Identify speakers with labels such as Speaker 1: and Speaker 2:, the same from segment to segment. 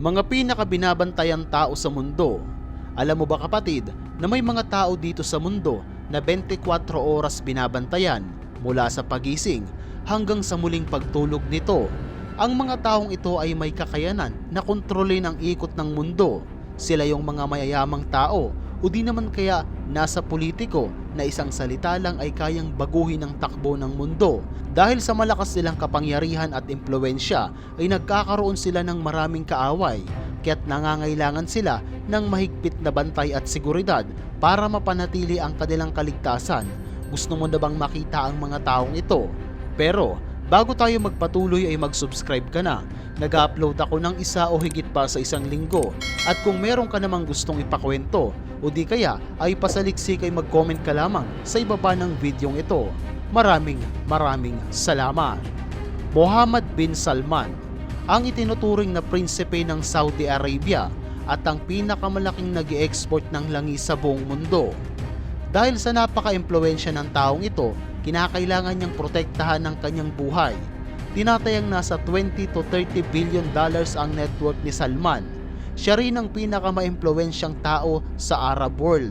Speaker 1: Mga pinakabinabantayan tao sa mundo. Alam mo ba kapatid na may mga tao dito sa mundo na 24 oras binabantayan mula sa pagising hanggang sa muling pagtulog nito. Ang mga taong ito ay may kakayanan na kontrolin ang ikot ng mundo. Sila yung mga mayayamang tao o di naman kaya nasa politiko na isang salita lang ay kayang baguhin ang takbo ng mundo. Dahil sa malakas nilang kapangyarihan at impluensya ay nagkakaroon sila ng maraming kaaway kaya't nangangailangan sila ng mahigpit na bantay at seguridad para mapanatili ang kanilang kaligtasan. Gusto mo na bang makita ang mga taong ito? Pero bago tayo magpatuloy ay mag-subscribe ka na. Nag-upload ako ng isa o higit pa sa isang linggo. At kung meron ka namang gustong ipakwento o di kaya ay pasaliksik ay mag-comment ka lamang sa ibaba ng videong ito. Maraming maraming salamat. Mohammed bin Salman ang itinuturing na prinsipe ng Saudi Arabia at ang pinakamalaking nag export ng langis sa buong mundo. Dahil sa napaka-impluensya ng taong ito, kinakailangan niyang protektahan ang kanyang buhay. Tinatayang nasa 20 to 30 billion dollars ang net worth ni Salman. Siya rin ang pinakamaimpluwensyang tao sa Arab world.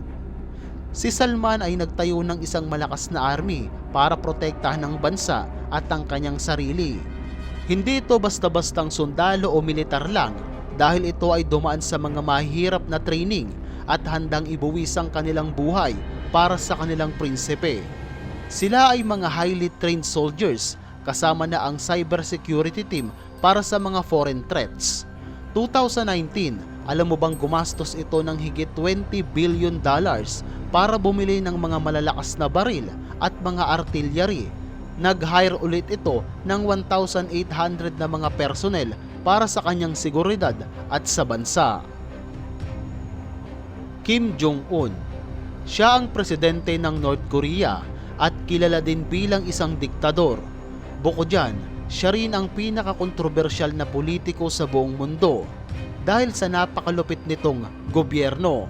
Speaker 1: Si Salman ay nagtayo ng isang malakas na army para protektahan ang bansa at ang kanyang sarili. Hindi ito basta-bastang sundalo o militar lang dahil ito ay dumaan sa mga mahirap na training at handang ibuwis ang kanilang buhay para sa kanilang prinsipe. Sila ay mga highly trained soldiers kasama na ang cybersecurity team para sa mga foreign threats. 2019, alam mo bang gumastos ito ng higit 20 billion dollars para bumili ng mga malalakas na baril at mga artillery. Nag-hire ulit ito ng 1,800 na mga personnel para sa kanyang seguridad at sa bansa. Kim Jong-un Siya ang presidente ng North Korea at kilala din bilang isang diktador. Bukod dyan, siya rin ang pinakakontrobersyal na politiko sa buong mundo dahil sa napakalupit nitong gobyerno.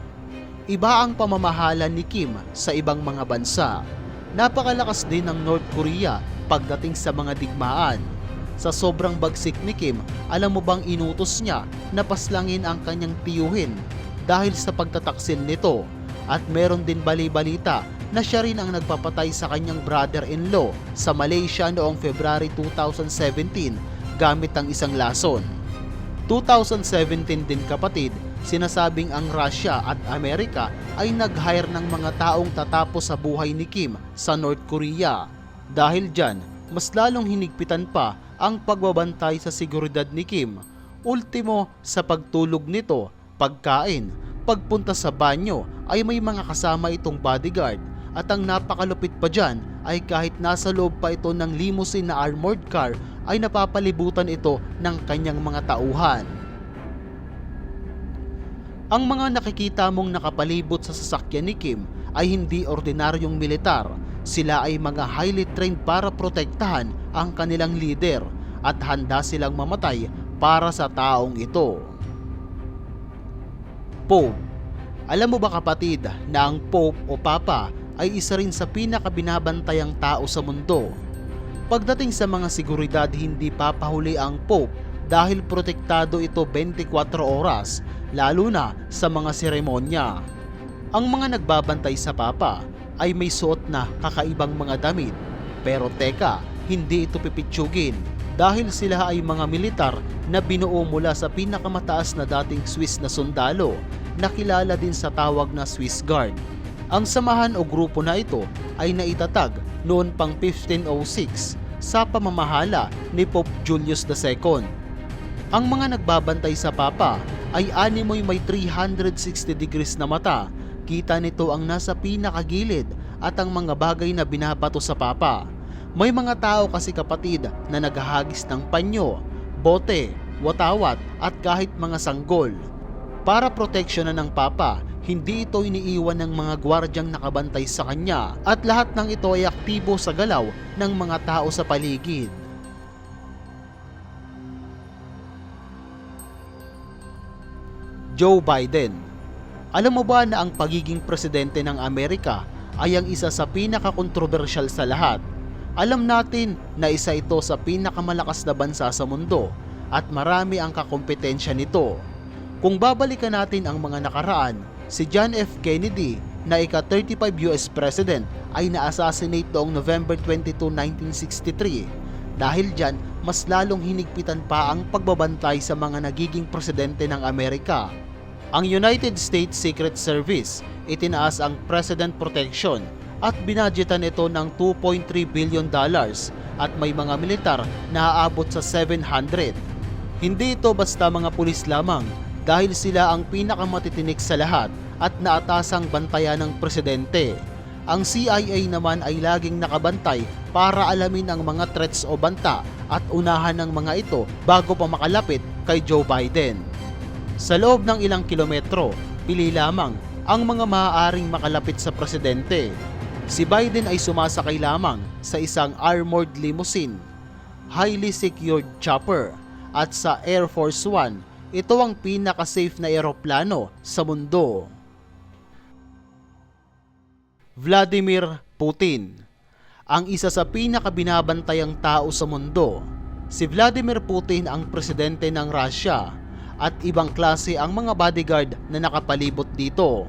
Speaker 1: Iba ang pamamahala ni Kim sa ibang mga bansa. Napakalakas din ng North Korea pagdating sa mga digmaan. Sa sobrang bagsik ni Kim, alam mo bang inutos niya na paslangin ang kanyang tiyuhin dahil sa pagtataksil nito at meron din bali-balita na siya rin ang nagpapatay sa kanyang brother-in-law sa Malaysia noong February 2017 gamit ang isang lason. 2017 din kapatid, sinasabing ang Russia at Amerika ay nag-hire ng mga taong tatapos sa buhay ni Kim sa North Korea. Dahil dyan, mas lalong hinigpitan pa ang pagbabantay sa seguridad ni Kim. Ultimo, sa pagtulog nito, pagkain, pagpunta sa banyo ay may mga kasama itong bodyguard at ang napakalupit pa dyan ay kahit nasa loob pa ito ng limousine na armored car ay napapalibutan ito ng kanyang mga tauhan. Ang mga nakikita mong nakapalibot sa sasakyan ni Kim ay hindi ordinaryong militar. Sila ay mga highly trained para protektahan ang kanilang leader at handa silang mamatay para sa taong ito. Pope Alam mo ba kapatid na ang Pope o Papa ay isa rin sa pinakabinabantayang tao sa mundo. Pagdating sa mga seguridad hindi papahuli ang Pope dahil protektado ito 24 oras lalo na sa mga seremonya. Ang mga nagbabantay sa Papa ay may suot na kakaibang mga damit pero teka, hindi ito pipitsugin dahil sila ay mga militar na binuo mula sa pinakamataas na dating Swiss na sundalo na kilala din sa tawag na Swiss Guard. Ang samahan o grupo na ito ay naitatag noon pang 1506 sa pamamahala ni Pope Julius II. Ang mga nagbabantay sa Papa ay animoy may 360 degrees na mata. Kita nito ang nasa pinakagilid at ang mga bagay na binabato sa Papa. May mga tao kasi kapatid na naghahagis ng panyo, bote, watawat at kahit mga sanggol. Para proteksyonan ng Papa, hindi ito iniiwan ng mga gwardyang nakabantay sa kanya at lahat ng ito ay aktibo sa galaw ng mga tao sa paligid. Joe Biden Alam mo ba na ang pagiging presidente ng Amerika ay ang isa sa pinakakontrobersyal sa lahat? Alam natin na isa ito sa pinakamalakas na bansa sa mundo at marami ang kakompetensya nito. Kung babalikan natin ang mga nakaraan, si John F. Kennedy na ika-35 US President ay na-assassinate noong November 22, 1963. Dahil dyan, mas lalong hinigpitan pa ang pagbabantay sa mga nagiging presidente ng Amerika. Ang United States Secret Service itinaas ang President Protection at binadgetan ito ng 2.3 billion dollars at may mga militar na aabot sa 700. Hindi ito basta mga pulis lamang dahil sila ang pinakamatitinik sa lahat at naatasang bantayan ng presidente. Ang CIA naman ay laging nakabantay para alamin ang mga threats o banta at unahan ng mga ito bago pa makalapit kay Joe Biden. Sa loob ng ilang kilometro, pili lamang ang mga maaaring makalapit sa presidente. Si Biden ay sumasakay lamang sa isang armored limousine, highly secured chopper, at sa Air Force One, ito ang pinaka-safe na eroplano sa mundo. Vladimir Putin ang isa sa pinakabinabantayang tao sa mundo. Si Vladimir Putin ang presidente ng Russia at ibang klase ang mga bodyguard na nakapalibot dito.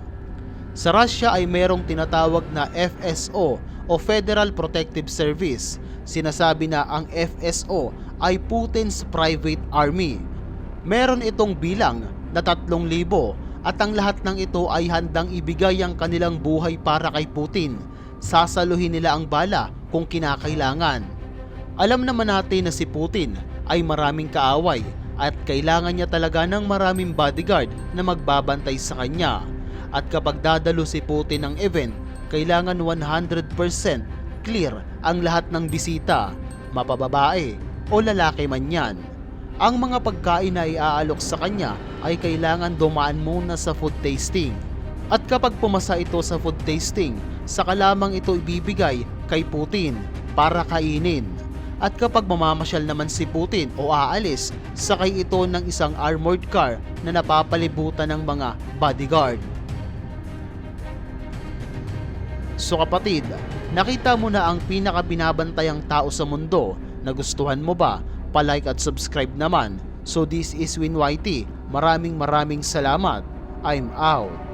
Speaker 1: Sa Russia ay merong tinatawag na FSO o Federal Protective Service. Sinasabi na ang FSO ay Putin's private army. Meron itong bilang na 3,000 at ang lahat ng ito ay handang ibigay ang kanilang buhay para kay Putin. Sasaluhin nila ang bala kung kinakailangan. Alam naman natin na si Putin ay maraming kaaway at kailangan niya talaga ng maraming bodyguard na magbabantay sa kanya. At kapag dadalo si Putin ng event, kailangan 100% clear ang lahat ng bisita, mapababae o lalaki man yan. Ang mga pagkain na iaalok sa kanya ay kailangan dumaan muna sa food tasting. At kapag pumasa ito sa food tasting, saka lamang ito ibibigay kay Putin para kainin. At kapag mamamasyal naman si Putin o aalis, sakay ito ng isang armored car na napapalibutan ng mga bodyguard. So kapatid, nakita mo na ang pinakabinabantayang tao sa mundo. Nagustuhan mo ba? Palike at subscribe naman. So this is Win YT. Maraming maraming salamat. I'm out.